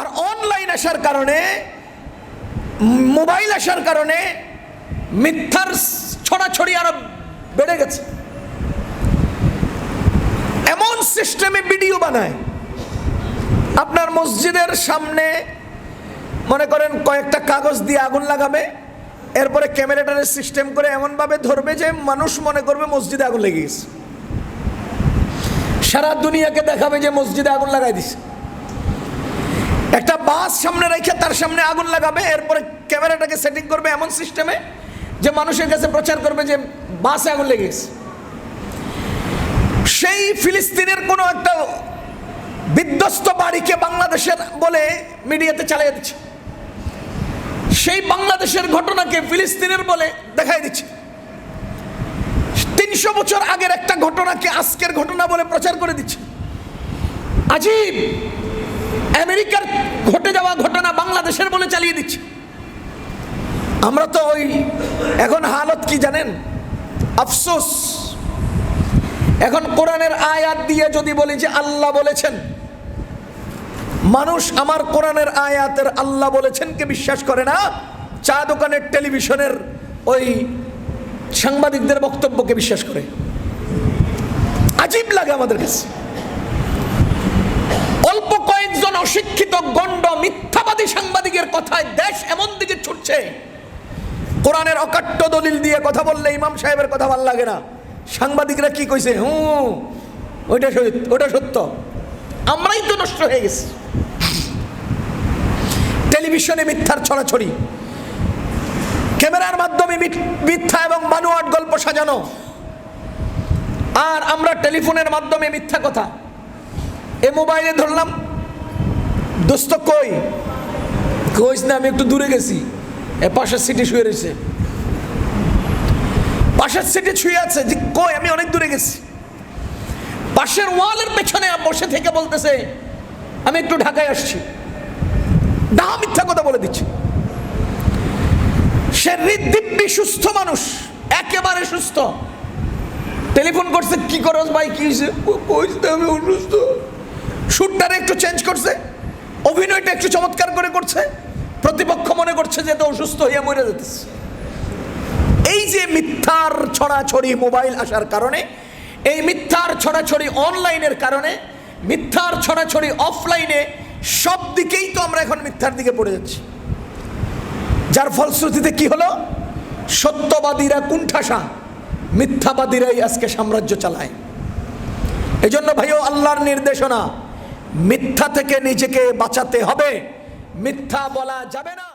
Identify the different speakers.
Speaker 1: আর online আসার কারণে mobile আসার কারণে মিথ্যার ছড়াছড়ি আরও বেড়ে গেছে। এমন সিস্টেমে ভিডিও বানায়। আপনার মসজিদের সামনে মনে করেন কয়েকটা কাগজ দিয়ে আগুন লাগাবে, এরপরে ক্যামেরাটারে সিস্টেম করে এমনভাবে ধরবে যে মানুষ মনে করবে মসজিদে আগুন লেগে গেছে। সারা দুনিয়াকে দেখাবে যে মসজিদে আগুন লাগাই দিছে। একটা বাস সামনে রেখে তার সামনে আগুন লাগাবে, এরপরে ক্যামেরাটাকে সেটিং করবে এমন সিস্টেমে যে মানুষের কাছে প্রচার করবে যে বাসে আগুন লেগে গেছে। সেই ফিলিস্তিনের কোনো একটা বিধ্বস্ত বাড়িকে বাংলাদেশের বলে মিডিয়াতে চালিয়ে দিচ্ছে। সেই বাংলাদেশের ঘটনাকে ফিলিস্তিনের বলে দেখাই দিচ্ছে। তিনশো বছর আগের একটা ঘটনাকে আজকের ঘটনা বলে প্রচার করে দিচ্ছে। আজীব! আমেরিকার ঘটে যাওয়া ঘটনা বাংলাদেশের বলে চালিয়ে দিচ্ছে। আমরা তো ওই এখন হালত কি জানেন? আফসোস। এখন কোরআনের আয়াত দিয়ে যদি বলি যে আল্লাহ বলেছেন, মানুষ আমার কোরআনের আয়াতের আল্লাহ বলেছেন কে বিশ্বাস করে না, চা দোকানের টেলিভিশনের ওই সাংবাদিকদের বক্তব্যকে বিশ্বাস করে। আজীব লাগে আমাদের কাছে। অল্প কয়েকজন অশিক্ষিত গণ্ড মিথ্যাবাদী সাংবাদিকের কথায় দেশ এমন দিকে ছুটছে। কোরআনের অকাট্য দলিল দিয়ে কথা বললে ইমাম সাহেবের কথা ভালো লাগে না। সাংবাদিকরা কি কইছে? হুম ওইটা সত্য ওটা সত্য। আমরাই তো নষ্ট হয়ে গেছি। টেলিভিশনে মিথ্যার ছড়াছড়ি। ক্যামেরার মাধ্যমে মিথ- মিথ্যা এবং বানোয়াট গল্প সাজানো। আর আমরা টেলিফোনের মাধ্যমে মিথ্যা কথা। এ মোবাইলে ধরলাম, দোস্ত কই? কইস না, আমি একটু দূরে গেছি। এ পাশের সিটি শুয়ে রয়েছে। পাশের সিটি শুয়ে আছে? যে কই, আমি অনেক দূরে গেছি। পাশের ওয়ালের পেছনে বসে থেকে বলতেছে, আমি একটু ঢাকায় আসছি। না মিথ্যা কথা বলে দিচ্ছে। সে হৃদিব্যি সুস্থ মানুষ, একেবারে সুস্থ। টেলিফোন করছে, কি করস ভাই, কি হয়েছে? আমি অসুস্থ। শুটটারে একটু চেঞ্জ করছে, অভিনয়টা একটু চমৎকার করে করছে, প্রতিপক্ষ মনে করছে যে তো অসুস্থ হইয়া মরে যেতেছে। এই যে মিথ্যার ছড়াছড়ি মোবাইল আসার কারণে, এই মিথ্যার ছড়াছড়ি অনলাইনের কারণে, মিথ্যার ছড়াছড়ি অফলাইনে সব দিকেই তো আমরা এখন মিথ্যার দিকে পড়ে যাচ্ছি। যার ফলশ্রুতিতে কি হলো? সত্যবাদীরা কুণ্ঠাসা, মিথ্যাবাদীরাই আজকে সাম্রাজ্য চালায়। এজন্য ভাইও, আল্লাহর নির্দেশনা মিথ্যা থেকে নিজেকে বাঁচাতে হবে। মিথ্যা বলা যাবে না।